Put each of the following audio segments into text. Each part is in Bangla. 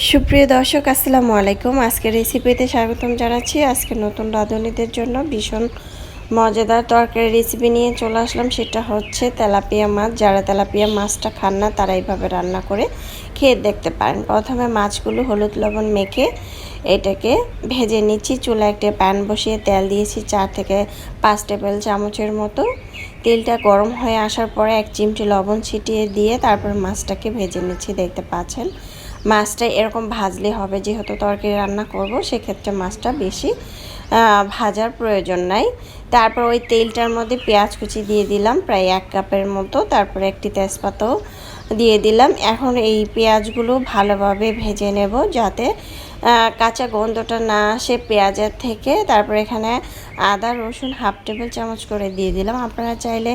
সুপ্রিয় দর্শক, আসসালামু আলাইকুম। আজকের রেসিপিতে স্বাগতম জানাচ্ছি। আজকে নতুন রাঁধুনিদের জন্য ভীষণ মজাদার তরকারি রেসিপি নিয়ে চলে আসলাম। সেটা হচ্ছে তেলাপিয়া মাছ। যারা তেলাপিয়া মাছটা খান না, তারা এইভাবে রান্না করে খেয়ে দেখতে পারেন। প্রথমে মাছগুলো হলুদ লবণ মেখে এটাকে ভেজে নিচ্ছি। চুলা একটা প্যান বসিয়ে তেল দিয়েছি চার থেকে পাঁচ টেবিল চামচের মতো। তেলটা গরম হয়ে আসার পরে এক চিমটি লবণ ছিটিয়ে দিয়ে তারপর মাছটাকে ভেজে নিচ্ছি। দেখতে পাচ্ছেন? মাছটা এরকম ভাজলে হবে, যেহেতু তরকারি রান্না করব, সেক্ষেত্রে মাছটা বেশি ভাজার প্রয়োজন নাই। তারপর ওই তেলটার মধ্যে পেঁয়াজ কুচি দিয়ে দিলাম, প্রায় এক কাপের মতো। তারপরে একটি তেজপাতাও দিয়ে দিলাম। এখন এই পেঁয়াজগুলো ভালোভাবে ভেজে নেব, যাতে কাঁচা গন্ধটা না আসে পেঁয়াজের থেকে। তারপর এখানে আদা, রসুন হাফ টেবিল চামচ করে দিয়ে দিলাম। আপনারা চাইলে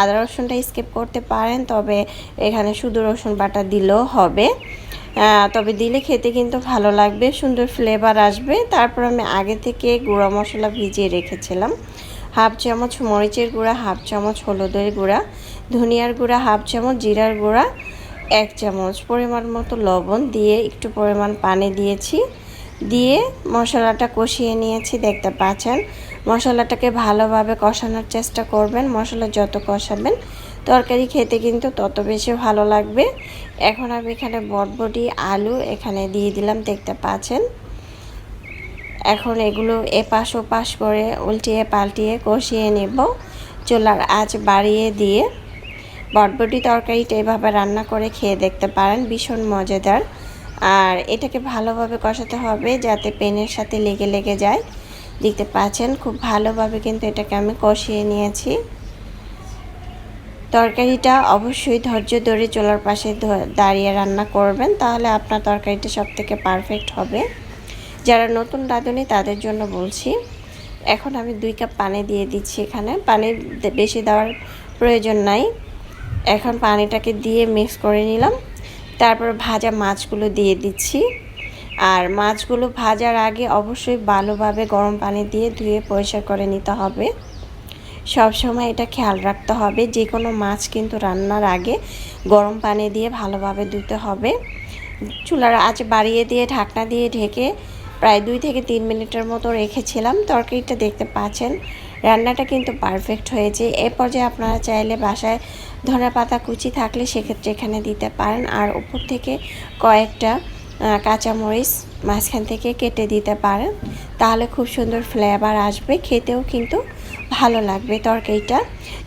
আদা, রসুনটা স্কিপ করতে পারেন, তবে এখানে শুধু রসুন বাটা দিলেও হবে। তবে দিলে খেতে কিন্তু ভালো লাগবে, সুন্দর ফ্লেভার আসবে। তারপর আমি আগে থেকে গুঁড়া মশলা ভিজিয়ে রেখেছিলাম। হাফ চামচ মরিচের গুঁড়া, হাফ চামচ হলুদের গুঁড়া, ধনিয়ার গুঁড়া, হাফ চামচ জিরার গুঁড়া, এক চামচ পরিমাণ মতো লবণ দিয়ে একটু পরিমাণ পানি দিয়েছি। দিয়ে মশলাটা কষিয়ে নিয়েছি, দেখতে পাচ্ছেন। মশলাটাকে ভালোভাবে কষানোর চেষ্টা করবেন, মশলা যত কষাবেন, তরকারি খেতে কিন্তু তত বেশি ভালো লাগবে। এখন আমি এখানে বটবটি, আলু এখানে দিয়ে দিলাম, দেখতে পাচ্ছেন। এখন এগুলো এপাশ ওপাশ করে উল্টিয়ে পাল্টিয়ে কষিয়ে নেব। চুলার আঁচ বাড়িয়ে দিয়ে বটবটি তরকারিটা এভাবে রান্না করে খেয়ে দেখতে পারেন, ভীষণ মজাদার। আর এটাকে ভালোভাবে কষাতে হবে যাতে পেনের সাথে লেগে লেগে যায়। দেখতে পাচ্ছেন, খুব ভালোভাবে কিন্তু এটাকে আমি কষিয়ে নিয়েছি। তরকারিটা অবশ্যই ধৈর্য ধরে চলার পাশে দাঁড়িয়ে রান্না করবেন, তাহলে আপনার তরকারিটা সব থেকে পারফেক্ট হবে। যারা নতুন রাঁধুনি, তাদের জন্য বলছি, এখন আমি দুই কাপ পানি দিয়ে দিচ্ছি এখানে। পানি বেশি দেওয়ার প্রয়োজন নাই। এখন পানিটাকে দিয়ে মিক্স করে নিলাম। তারপর ভাজা মাছগুলো দিয়ে দিচ্ছি। আর মাছগুলো ভাজার আগে অবশ্যই ভালোভাবে গরম পানি দিয়ে ধুয়ে পরিষ্কার করে নিতে হবে। সব সময় এটা খেয়াল রাখতে হবে, যে কোনো মাছ কিন্তু রান্নার আগে গরম পানি দিয়ে ভালোভাবে ধুতে হবে। চুলার আঁচ বাড়িয়ে দিয়ে, ঢাকনা দিয়ে ঢেকে প্রায় দুই থেকে তিন মিনিটের মতো রেখেছিলাম। তরকারিটা দেখতে পাচ্ছেন রান্নাটা কিন্তু পারফেক্ট হয়েছে। এ পর্যায়ে আপনারা চাইলে বাসায় ধনে পাতা, কুচি থাকলে সেক্ষেত্রে এখানে দিতে পারেন। আর উপর থেকে কয়েকটা কাঁচামরিচ মাঝখান থেকে কেটে দিতে পারেন। তাহলে খুব সুন্দর ফ্লেভার আসবে। খেতেও কিন্তু ভালো লাগবে তরকারিটা।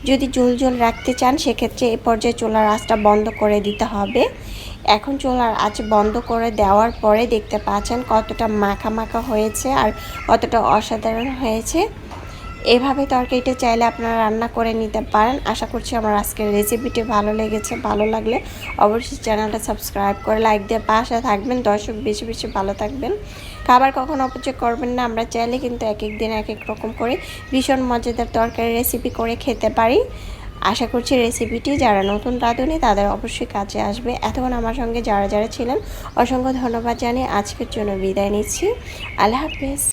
যদি জল জল রাখতে চান, সেক্ষেত্রে এ পর্যায়ে চোলার আঁচটা বন্ধ করে দিতে হবে। এখন চোলার আঁচ বন্ধ করে দেওয়ার পরে দেখতে পাচ্ছেন কতটা মাখা মাখা হয়েছে আর কতটা অসাধারণ হয়েছে। এভাবে তরকারিটা চাইলে আপনারা রান্না করে নিতে পারেন। আশা করছি আমার আজকের রেসিপিটি ভালো লেগেছে, ভালো লাগলে অবশ্যই চ্যানেলটা সাবস্ক্রাইব করে লাইক দিয়ে পাশে থাকবেন। দর্শক বেশি বেশি ভালো থাকবেন। খাবার কখন অপচয় করবেন না। আমরা চাইলে কিন্তু এক এক দিন এক এক রকম করে ভীষণ মজাদার তরকারি রেসিপি করে খেতে পারি। আশা করছি রেসিপিটি যারা নতুন রাঁধুনি, তাদের অবশ্যই কাজে আসবে। এতক্ষণ আমার সঙ্গে যারা যারা ছিলেন, অসংখ্য ধন্যবাদ জানিয়ে আজকের জন্য বিদায় নিচ্ছি। আল্লাহ হাফিজ।